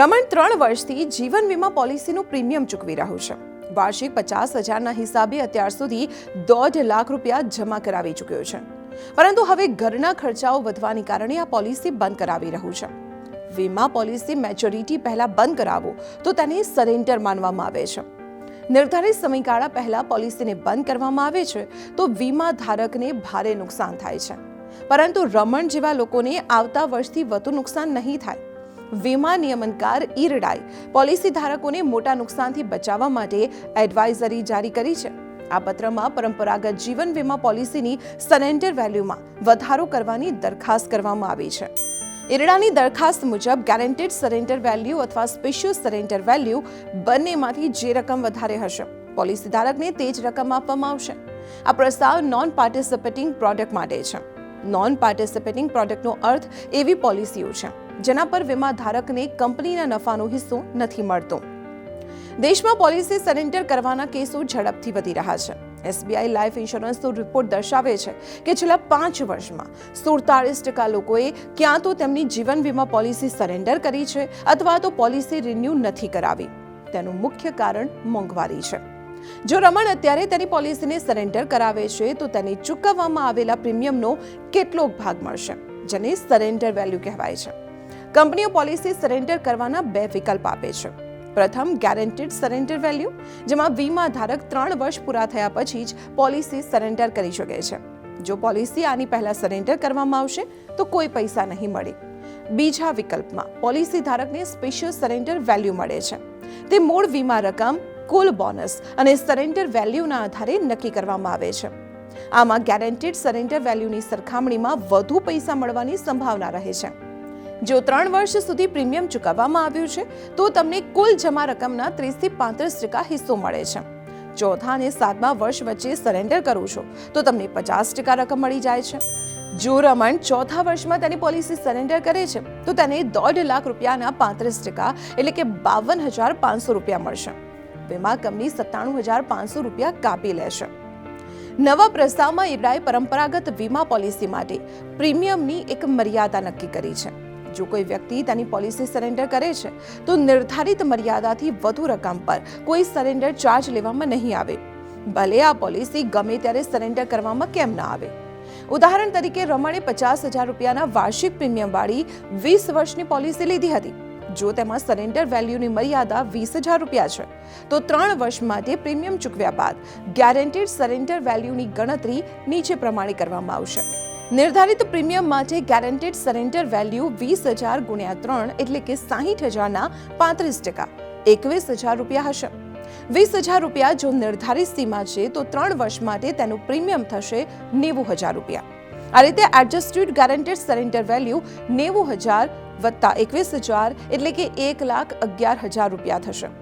રમણ ત્રણ વર્ષથી જીવન વીમા પોલિસીનું પ્રીમિયમ ચૂકવી રહ્યું છે. વાર્ષિક પચાસ હજારના હિસાબે અત્યાર સુધી દોઢ લાખ રૂપિયા જમા કરાવી ચૂક્યો છે. પરંતુ હવે ઘરના ખર્ચાઓ વધવાને કારણે આ પોલિસી બંધ કરાવી રહ્યું છે. વીમા પોલિસી મેચ્યોરિટી પહેલા બંધ કરાવો તો તેને સરેન્ડર માનવામાં આવે છે. નિર્ધારિત સમયગાળા પહેલા પોલિસીને બંધ કરવામાં આવે છે તો વીમા ધારકને ભારે નુકસાન થાય છે. પરંતુ રમણ જેવા લોકોને આવતા વર્ષથી વધુ નુકસાન નહીં થાય. વીમા નિયમનકાર ઈરડાએ પોલિસી ધારકોને મોટા નુકસાનથી બચાવવા માટે એડવાઇઝરી જારી કરી છે. આ પત્રમાં પરંપરાગત જીવન વીમા પોલિસીની સરેન્ડર વેલ્યુમાં વધારો કરવાની દરખાસ્ત કરવામાં આવી છે. ઈરડાની દરખાસ્ત મુજબ ગેરેન્ટેડ સરેન્ડર વેલ્યુ અથવા સ્પેશિયલ સરેન્ડર વેલ્યુ બંનેમાંથી જે રકમ વધારે હશે પોલિસી ધારકને તે જ રકમ આપવામાં આવશે. આ પ્રસ્તાવ નોન પાર્ટિસિપેટિંગ પ્રોડક્ટ માટે છે. નોન પાર્ટિસિપેટિંગ પ્રોડક્ટનો અર્થ એવી પોલિસીઓ છે જેના પર વીમા ધારકને કંપનીના નફાનો હિસ્સો નથી મળતો. દેશમાં પોલિસી સરેન્ડર કરવાના કેસો ઝડપથી વધી રહ્યા છે. એસબીઆઈ લાઈફ ઇન્સ્યોરન્સનો રિપોર્ટ દર્શાવે છે કે છેલ્લા પાંચ વર્ષમાં સુડતાળીસ ટકા લોકોએ ક્યાં તો તેમની જીવન વીમા પોલિસી સરેન્ડર કરી છે અથવા તો પોલિસી રિન્યૂ નથી કરાવી. તેનું મુખ્ય કારણ મોંઘવારી છે. જો રમણ અત્યારે તેની પોલિસીને સરેન્ડર કરાવે છે, તો તેને ચૂકવવામાં આવેલા પ્રીમિયમનો કેટલોક ભાગ મળશે, જેને સરેન્ડર વેલ્યુ કહેવાય છે. કંપનીઓ પોલિસી સરેન્ડર કરવાના બે વિકલ્પ આપે છે. પ્રથમ ગેરંટીડ સરેન્ડર વેલ્યુ જેમાં વીમા ધારક ત્રણ વર્ષ પૂરા થયા પછી જ પોલિસી સરેન્ડર કરી શકે છે. જો પોલિસી આની પહેલા સરેન્ડર કરવામાં આવશે, તો કોઈ પૈસા નહીં મળે. બીજા વિકલ્પમાં પોલિસી ધારકને સ્પેશિયલ સરેન્ડર વેલ્યુ મળે છે. તે મૂળ વીમા રકમ, કુલ બોનસ અને સરેન્ડર વેલ્યુના આધારે નક્કી કરવામાં આવે છે. આમાં ગેરંટીડ સરેન્ડર વેલ્યુની સરખામણીમાં વધુ પૈસા મળવાની સંભાવના રહે છે. જો ત્રણ વર્ષ સુધી પ્રીમિયમ ચૂકવવામાં આવ્યું છે, તો તમને કુલ જમા રકમના ત્રીસથી પાંત્રીસ ટકા હિસ્સો મળે છે. ચોથા અને સાતમા વર્ષ વચ્ચે સરેન્ડર કરો છો, તો તમને પચાસ ટકા રકમ મળી જાય છે. જો રમણ ચોથા વર્ષમાં તેની પોલિસી સરેન્ડર કરે છે, તો તેને દોઢ લાખ રૂપિયાના પાંત્રીસ ટકા, એટલે કે બાવન હજાર પાંચસો રૂપિયા મળશે. વીમા કંપની સત્તાણું હજાર પાંચસો રૂપિયા કાપી લેશે. નવા પ્રસ્તાવમાં ઈરડાએ પરંપરાગત વીમા પોલિસી માટે પ્રીમિયમની એક મર્યાદા નક્કી કરી છે. જો કોઈ વ્યક્તિ તેની પોલિસી સરેન્ડર કરે છે, તો નિર્ધારિત મર્યાદાથી વધુ રકમ પર કોઈ સરેન્ડર ચાર્જ લેવામાં નહીં આવે. ભલે આ પોલિસી ગમે ત્યારે સરેન્ડર કરવામાં કેમ ના આવે. ઉદાહરણ તરીકે રમણે પચાસ હજાર રૂપિયાના વાર્ષિક પ્રીમિયમવાળી વીસ વર્ષની પોલિસી લીધી હતી. જો તેમાં સરેન્ડર વેલ્યુની મર્યાદા વીસ હજાર રૂપિયા છે, તો ત્રણ વર્ષ માટે પ્રીમિયમ ચૂકવ્યા બાદ ગેરેન્ટેડ સરેન્ડર વેલ્યુની ગણતરી નીચે પ્રમાણે કરવામાં આવશે. નિર્ધારિત પ્રીમિયમ માટે ગેરંટેડ સરેન્ડર વેલ્યુ વીસ હજાર ગુણ્યા ત્રણ એટલે કે સાહીઠ હજારના પાંત્રીસ ટકા. એકવીસ હજાર રૂપિયા હશે. વીસ હજાર રૂપિયા જો નિર્ધારિત સીમા છે, તો ત્રણ વર્ષ માટે તેનું પ્રીમિયમ થશે નેવું હજાર રૂપિયા. આ રીતે એડજસ્ટેડ ગેરંટેડ સરેન્ડર વેલ્યુ નેવું હજાર વત્તા એકવીસ હજાર એટલે કે એક લાખ અગિયાર હજાર રૂપિયા થશે.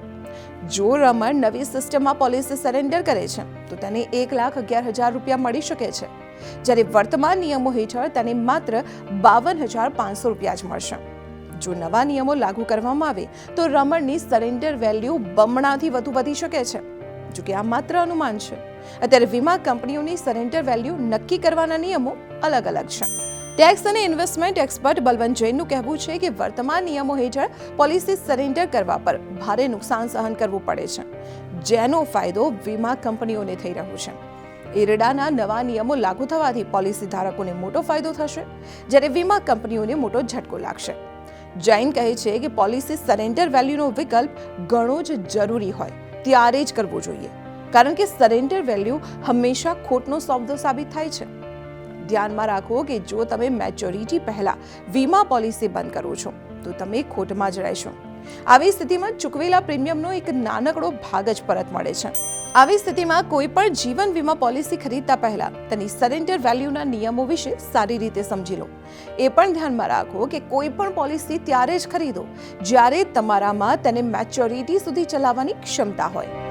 જો રમણ નવી સિસ્ટમમાં પોલિસી સરેન્ડર કરે છે, તો તેને એક લાખ અગિયાર હજાર રૂપિયા મળી શકે છે. જ્યારે વર્તમાન નિયમો હેઠળ તેને માત્ર બાવન હજાર પાંચસો રૂપિયા જ મળશે. જો નવા નિયમો લાગુ કરવામાં આવે, તો રમણની સરેન્ડર વેલ્યુ બમણાથી વધુ વધી શકે છે. જોકે આ માત્ર અનુમાન છે. અત્યારે વીમા કંપનીઓની સરેન્ડર વેલ્યુ નક્કી કરવાના નિયમો અલગ અલગ છે. ટેક્સ અને ઇન્વેસ્ટમેન્ટ એક્સપર્ટ બલવંત જૈનનું કહેવું છે કે વર્તમાન નિયમો હેઠળ પોલિસી સરેન્ડર કરવા પર ભારે નુકસાન સહન કરવું પડે છે. જેનો ફાયદો વીમા કંપનીઓને થઈ રહ્યો છે. ઈરડાના નવા નિયમો લાગુ થવાથી પોલિસી ધારકોને મોટો ફાયદો થશે, જ્યારે વીમા કંપનીઓને મોટો ઝટકો લાગશે. જૈન કહે છે કે પોલિસી સરેન્ડર વેલ્યુનો વિકલ્પ ઘણો જ જરૂરી હોય, ત્યારે જ કરવો જોઈએ, કારણ કે સરેન્ડર વેલ્યુ હંમેશા ખોટનો શબ્દ સાબિત થાય છે. ધ્યાનમાં રાખો કે જો તમે મેચ્યોરિટી પહેલા વીમા પોલિસી બંધ કરો છો, તો તમે ખોટમાં જ રહેશો. આવી સ્થિતિમાં ચૂકવેલા પ્રીમિયમનો એક નાનકડો ભાગ જ પરત મળે છે. આવી સ્થિતિમાં કોઈ પણ જીવન વીમા પોલિસી ખરીદતા પહેલા તેની સરેન્ડર વેલ્યુના નિયમો વિશે સારી રીતે સમજી લો. એ પણ ધ્યાનમાં રાખો કે કોઈ પણ પોલિસી ત્યારે જ ખરીદો જ્યારે તમારામાં તેને મેચ્યોરિટી સુધી ચલાવવાની ક્ષમતા હોય.